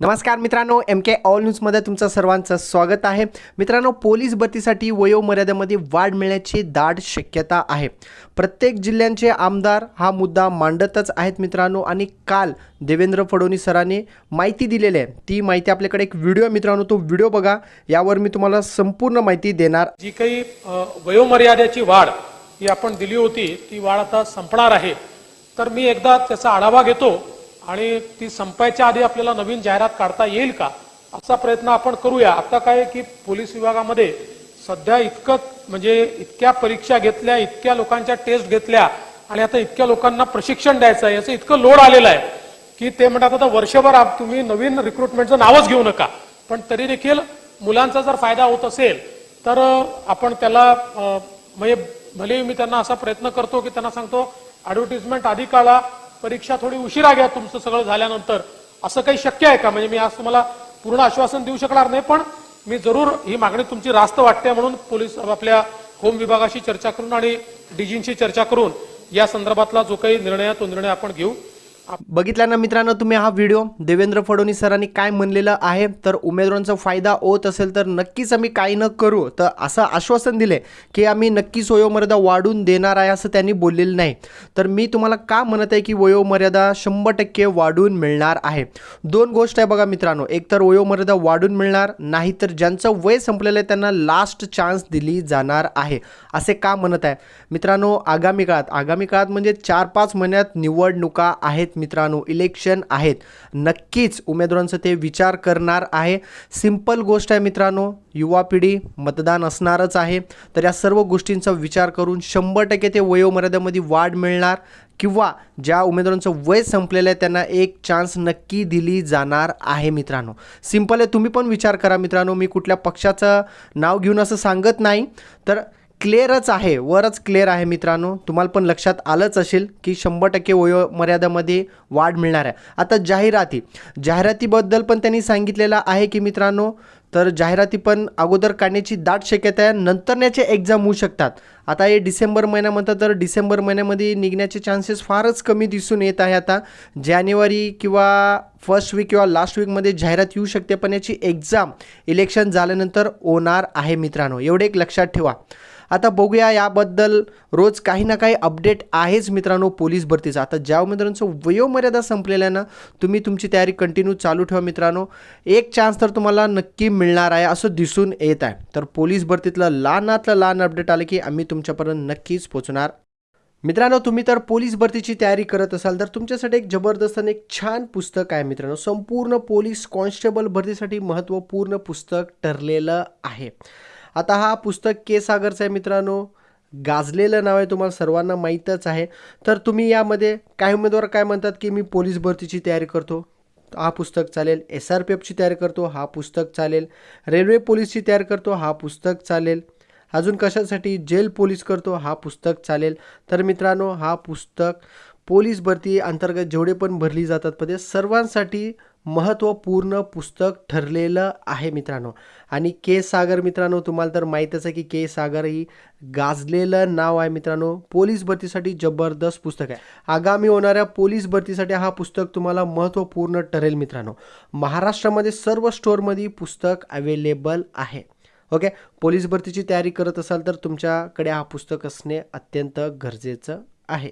नमस्कार मित्रांनो एम के ऑल न्यूजमध्ये तुमचं सर्वांचं स्वागत आहे. मित्रांनो पोलीस भरतीसाठी वयोमर्यादेमध्ये वाढ मिळण्याची दाट शक्यता आहे. प्रत्येक जिल्ह्यांचे आमदार हा मुद्दा मांडतच आहेत मित्रांनो आणि काल देवेंद्र फडणवीस सरांनी माहिती दिलेली आहे. ती माहिती आपल्याकडे एक व्हिडिओ मित्रांनो तो व्हिडिओ बघा. यावर मी तुम्हाला संपूर्ण माहिती देणार. जी काही वयोमर्यादेची वाढ ही आपण दिली होती ती वाढ आता संपणार आहे. तर मी एकदा त्याचा आढावा घेतो. आणि ती संपायच्या आधी आपल्याला नवीन जाहिरात काढता येईल का? असा प्रयत्न आपण करूया. आता काय आहे की पोलीस विभागामध्ये सध्या इतकं म्हणजे इतक्या परीक्षा घेतल्या इतक्या लोकांच्या टेस्ट घेतल्या आणि आता इतक्या लोकांना प्रशिक्षण द्यायचं आहे याचं इतकं लोड आलेलं आहे की ते म्हणतात आता वर्षभर तुम्ही नवीन रिक्रुटमेंटचं नावच घेऊ नका. पण तरी देखील मुलांचा जर फायदा होत असेल तर आपण त्याला म्हणजे भले मी त्यांना असा प्रयत्न करतो की त्यांना सांगतो ऍडव्हर्टिजमेंट आधी काढा परीक्षा थोडी उशिरा घ्या तुमचं सगळं झाल्यानंतर. असं काही शक्य आहे का? म्हणजे मी आज तुम्हाला पूर्ण आश्वासन देऊ शकणार नाही पण मी जरूर ही मागणी तुमची रास्त वाटते म्हणून पोलीस आपल्या होम विभागाशी चर्चा करून आणि डीजींशी चर्चा करून या संदर्भातला जो काही निर्णय आहे तो निर्णय आपण घेऊ. बघितल्या ना मित्रांनो तुम्ही हा व्हिडिओ देवेंद्र फडणवीस सरांनी काय म्हणलेलं आहे? तर उमेदवारांचा फायदा होत असेल तर नक्कीच आम्ही काही न करू. तर असं आश्वासन दिले की आम्ही नक्कीच वयोमर्यादा वाढून देणार आहे असं त्यांनी बोललेलं नाही. तर मी तुम्हाला का म्हणत आहे की वयोमर्यादा शंभर टक्के वाढून मिळणार आहे? दोन गोष्ट आहे बघा मित्रांनो एक तर वयोमर्यादा वाढून मिळणार नाही तर ज्यांचं वय संपलेलं आहे त्यांना लास्ट चान्स दिली जाणार आहे. असे का म्हणत आहे? मित्रांनो आगामी काळात आगामी काळात म्हणजे चार पाच महिन्यात निवडणुका आहेत मित्रांनो इलेक्शन आहेत. नक्कीच उमेदवारांचं ते विचार करणार आहे. सिंपल गोष्ट आहे मित्रांनो युवा पिढी मतदान असणारच आहे. तर या सर्व गोष्टींचा विचार करून शंभर टक्के ते वयोमर्यादेमध्ये वाढ मिळणार किंवा ज्या उमेदवारांचं वय संपलेलं आहे त्यांना एक चान्स नक्की दिली जाणार आहे मित्रांनो. सिंपल आहे तुम्ही पण विचार करा मित्रांनो. मी कुठल्या पक्षाचं नाव घेऊन असं सांगत नाही. तर क्लिअरच आहे वरच क्लिअर आहे मित्रांनो. तुम्हाला पण लक्षात आलंच असेल की शंभर टक्के वयोमर्यादामध्ये वाढ मिळणार आहे. आता जाहिराती. जाहिरातीबद्दल पण त्यांनी सांगितलेलं आहे की मित्रांनो तर जाहिराती पण अगोदर काढण्याची दाट शक्यता आहे नंतर याचे एक्झाम होऊ शकतात. आता हे डिसेंबर महिना म्हणतात तर डिसेंबर महिन्यामध्ये निघण्याचे चान्सेस फारच कमी दिसून येत आहे आता. जानेवारी किंवा फर्स्ट वीक किंवा लास्ट वीकमध्ये जाहिरात येऊ शकते पण याची एक्झाम इलेक्शन झाल्यानंतर होणार आहे मित्रांनो. एवढे एक लक्षात ठेवा. आता बघूया याबद्दल रोज काही ना काही अपडेट आहेच मित्रांनो पोलीस भरतीचा. आता ज्या उमेदवारांचं वयोमर्यादा संपलेल्या ना तुम्ही तुमची तयारी कंटिन्यू चालू ठेवा मित्रांनो. एक चान्स तर तुम्हाला नक्की मिळणार आहे असं दिसून येत आहे. तर पोलीस भरतीतलं लहानातलं लहान अपडेट आलं की आम्ही तुमच्यापर्यंत नक्कीच पोचणार मित्रांनो तुम्ही तर पोलीस भरतीची तयारी करत असाल तर तुमच्यासाठी एक जबरदस्त आणि एक छान पुस्तक आहे मित्रांनो. संपूर्ण पोलीस कॉन्स्टेबल भरतीसाठी महत्त्वपूर्ण पुस्तक ठरलेलं आहे. आता हा पुस्तक के सागरचं आहे मित्रांनो. गाजलेलं नाव आहे तुम्हाला सर्वांना माहीतच आहे. तर तुम्ही यामध्ये काही उमेदवार काय म्हणतात की मी पोलीस भरतीची तयारी करतो? हा पुस्तक चालेल. एस आर पी एफची तयारी करतो हा पुस्तक चालेल. रेल्वे पोलीसची तयारी करतो हा पुस्तक चालेल. अजून कशासाठी जेल पोलीस करतो हा पुस्तक चालेल. तर मित्रांनो हा पुस्तक पोलीस भरती अंतर्गत जेवढे पण भरली जातात पदे सर्वांसाठी महत्त्वपूर्ण पुस्तक ठरलेलं आहे मित्रांनो. आणि के सागर मित्रांनो तुम्हाला तर माहीतच आहे की के सागर ही गाजलेलं नाव आहे मित्रांनो. पोलीस भरतीसाठी जबरदस्त पुस्तक आहे. आगामी होणाऱ्या पोलीस भरतीसाठी हा पुस्तक तुम्हाला महत्त्वपूर्ण ठरेल मित्रांनो. महाराष्ट्रामध्ये सर्व स्टोअरमध्ये पुस्तक अवेलेबल आहे. ओके? पोलीस भरतीची तयारी करत असाल तर तुमच्याकडे हा पुस्तक असणे अत्यंत गरजेचं आहे.